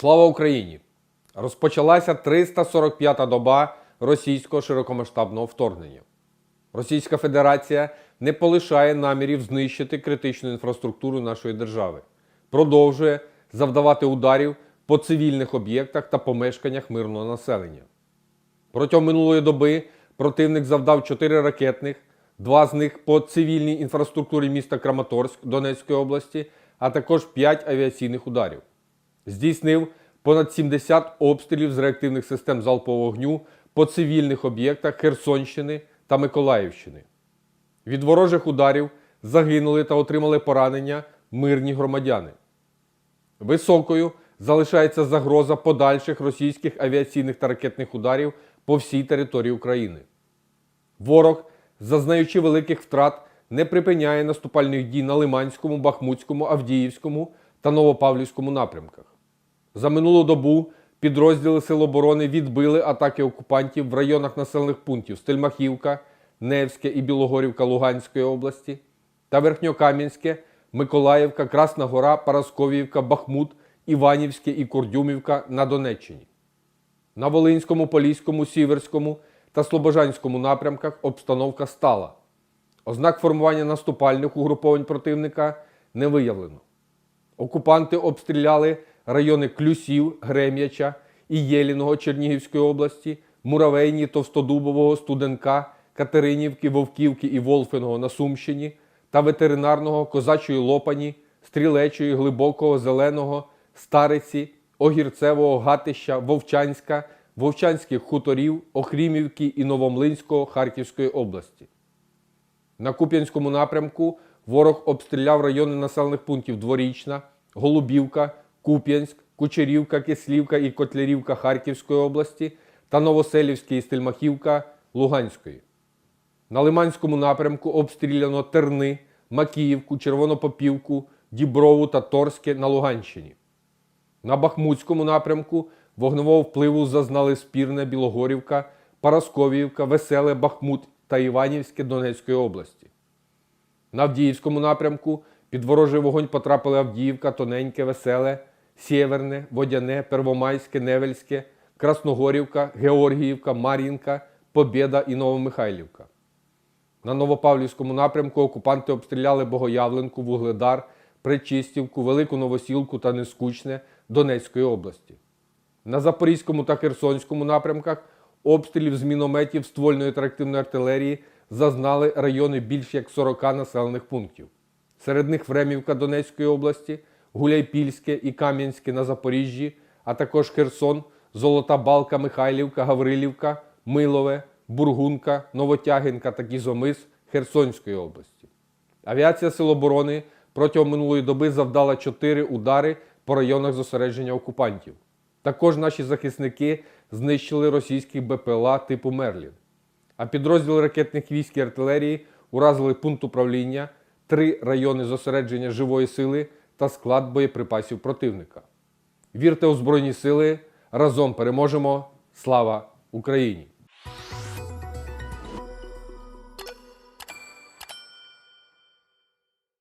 Слава Україні! Розпочалася 345-та доба російського широкомасштабного вторгнення. Російська Федерація не полишає намірів знищити критичну інфраструктуру нашої держави, продовжує завдавати ударів по цивільних об'єктах та помешканнях мирного населення. Протягом минулої доби противник завдав 4 ракетних, два з них по цивільній інфраструктурі міста Краматорськ Донецької області, а також 5 авіаційних ударів. Здійснив понад 70 обстрілів з реактивних систем залпового вогню по цивільних об'єктах Херсонщини та Миколаївщини. Від ворожих ударів загинули та отримали поранення мирні громадяни. Високою залишається загроза подальших російських авіаційних та ракетних ударів по всій території України. Ворог, зазнаючи великих втрат, не припиняє наступальних дій на Лиманському, Бахмутському, Авдіївському та Новопавлівському напрямках. За минулу добу підрозділи Сил оборони відбили атаки окупантів в районах населених пунктів Стельмахівка, Невське і Білогорівка Луганської області та Верхньокам'янське, Миколаївка, Красна Гора, Парасковіївка, Бахмут, Іванівське і Кордюмівка на Донеччині. На Волинському, Поліському, Сіверському та Слобожанському напрямках обстановка стала. Ознак формування наступальних угруповань противника не виявлено. Окупанти обстріляли райони Клюсів, Грем'яча і Єліного Чернігівської області, Муравейні, Товстодубового, Студенка, Катеринівки, Вовківки і Волфиного на Сумщині та ветеринарного Козачої Лопані, Стрілечої, Глибокого, Зеленого, Стариці, Огірцевого, Гатища, Вовчанська, Вовчанських хуторів, Охрімівки і Новомлинського Харківської області. На Куп'янському напрямку ворог обстріляв райони населених пунктів Дворічна, Голубівка, Куп'янськ, Кучерівка, Кислівка і Котлярівка Харківської області та Новоселівське і Стельмахівка Луганської. На Лиманському напрямку обстріляно Терни, Макіївку, Червонопопівку, Діброву та Торське на Луганщині. На Бахмутському напрямку вогневого впливу зазнали Спірне, Білогорівка, Парасковіївка, Веселе, Бахмут та Іванівське Донецької області. На Авдіївському напрямку під ворожий вогонь потрапили Авдіївка, Тоненьке, Веселе, Сєверне, Водяне, Первомайське, Невельське, Красногорівка, Георгіївка, Мар'їнка, Побєда і Новомихайлівка. На Новопавлівському напрямку окупанти обстріляли Богоявленку, Вугледар, Пречистівку, Велику Новосілку та Нескучне Донецької області. На Запорізькому та Херсонському напрямках обстрілів з мінометів ствольної та реактивної артилерії зазнали райони більш як 40 населених пунктів. Серед них Времівка Донецької області, Гуляйпільське і Кам'янське на Запоріжжі, а також Херсон, Золота Балка, Михайлівка, Гаврилівка, Милове, Бургунка, Новотягинка та Кізомис Херсонської області. Авіація Сил оборони протягом минулої доби завдала 4 удари по районах зосередження окупантів. Також наші захисники знищили російських БПЛА типу Мерлін. А підрозділи ракетних військ і артилерії уразили пункт управління, три райони зосередження живої сили та склад боєприпасів противника. Вірте у Збройні Сили! Разом переможемо! Слава Україні!